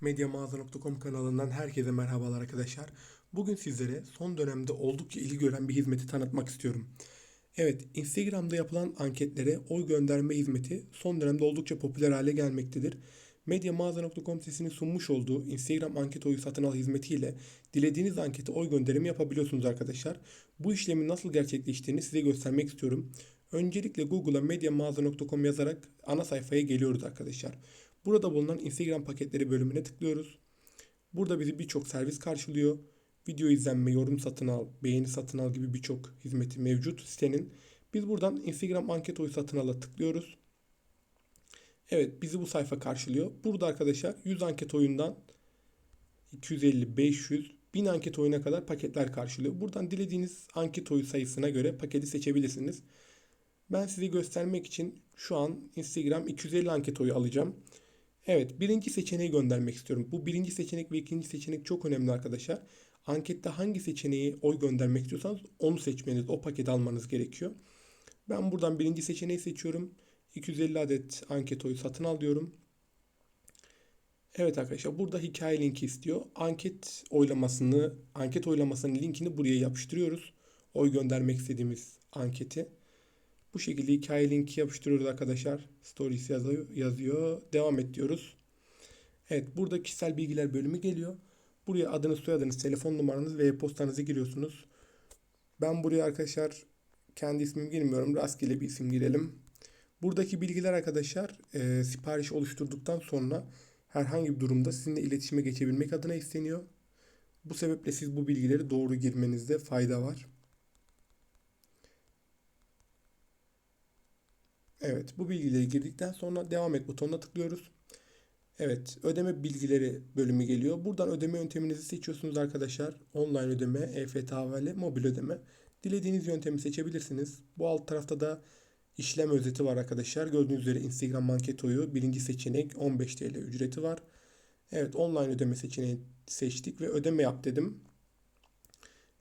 Medyamağaza.com kanalından herkese merhabalar arkadaşlar. Bugün sizlere son dönemde oldukça ilgi gören bir hizmeti tanıtmak istiyorum. Evet, Instagram'da yapılan anketlere oy gönderme hizmeti son dönemde oldukça popüler hale gelmektedir. Medyamağaza.com sitesinin sunmuş olduğu Instagram anket oyu satın al hizmetiyle dilediğiniz ankete oy gönderimi yapabiliyorsunuz arkadaşlar. Bu işlemin nasıl gerçekleştiğini size göstermek istiyorum. Öncelikle Google'a medyamağaza.com yazarak ana sayfaya geliyoruz arkadaşlar. Burada bulunan Instagram paketleri bölümüne tıklıyoruz. Burada bizi birçok servis karşılıyor. Video izlenme, yorum satın al, beğeni satın al gibi birçok hizmeti mevcut sitenin. Biz buradan Instagram anket oyu satın ala tıklıyoruz. Evet bizi bu sayfa karşılıyor. Burada arkadaşlar 100 anket oyundan 250, 500, 1000 anket oyuna kadar paketler karşılıyor. Buradan dilediğiniz anket oyu sayısına göre paketi seçebilirsiniz. Ben size göstermek için şu an Instagram 250 anket oyu alacağım. Evet birinci seçeneği göndermek istiyorum. Bu birinci seçenek ve ikinci seçenek çok önemli arkadaşlar. Ankette hangi seçeneği oy göndermek istiyorsanız onu seçmeniz, o paketi almanız gerekiyor. Ben buradan birinci seçeneği seçiyorum. 250 adet anket oyu satın al diyorum. Evet arkadaşlar burada hikaye linki istiyor. Anket oylamasını, anket oylamasının linkini buraya yapıştırıyoruz. Oy göndermek istediğimiz anketi. Bu şekilde hikaye linki yapıştırıyoruz arkadaşlar. Stories yazıyor. yazıyor. Devam et diyoruz. Evet burada kişisel bilgiler bölümü geliyor. Buraya adınız, soyadınız, telefon numaranız ve e-postanızı giriyorsunuz. Ben buraya arkadaşlar kendi ismimi girmiyorum. Rastgele bir isim girelim. Buradaki bilgiler arkadaşlar e, sipariş oluşturduktan sonra herhangi bir durumda sizinle iletişime geçebilmek adına isteniyor. Bu sebeple siz bu bilgileri doğru girmenizde fayda var. Evet bu bilgileri girdikten sonra devam et butonuna tıklıyoruz. Evet ödeme bilgileri bölümü geliyor. Buradan ödeme yönteminizi seçiyorsunuz arkadaşlar. Online ödeme, EFT havale, mobil ödeme. Dilediğiniz yöntemi seçebilirsiniz. Bu alt tarafta da işlem özeti var arkadaşlar. Gördüğünüz üzere Instagram manket oyu birinci seçenek 15 TL ücreti var. Evet online ödeme seçeneği seçtik ve ödeme yap dedim.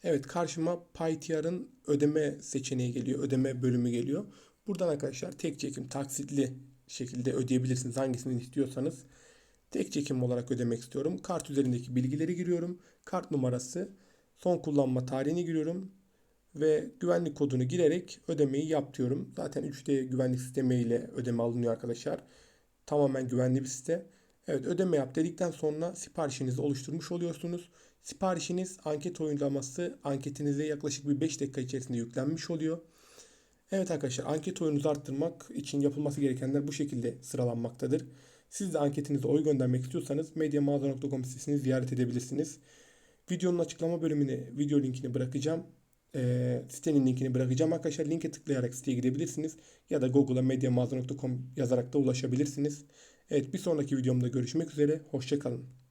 Evet karşıma PyTR'ın ödeme seçeneği geliyor. Ödeme bölümü geliyor. Buradan arkadaşlar tek çekim taksitli şekilde ödeyebilirsiniz. Hangisini istiyorsanız. Tek çekim olarak ödemek istiyorum. Kart üzerindeki bilgileri giriyorum. Kart numarası, son kullanma tarihini giriyorum. Ve güvenlik kodunu girerek ödemeyi yap diyorum. Zaten 3D güvenlik sistemiyle ödeme alınıyor arkadaşlar. Tamamen güvenli bir site. Evet ödeme yap dedikten sonra siparişinizi oluşturmuş oluyorsunuz. Siparişiniz anket oyunlaması anketinize yaklaşık bir 5 dakika içerisinde yüklenmiş oluyor. Evet arkadaşlar anket oyununuzu arttırmak için yapılması gerekenler bu şekilde sıralanmaktadır. Siz de anketinize oy göndermek istiyorsanız medyamağaza.com sitesini ziyaret edebilirsiniz. Videonun açıklama bölümüne video linkini bırakacağım. E, sitenin linkini bırakacağım arkadaşlar. Linke tıklayarak siteye gidebilirsiniz. Ya da Google'a medyamağaza.com yazarak da ulaşabilirsiniz. Evet bir sonraki videomda görüşmek üzere. Hoşçakalın.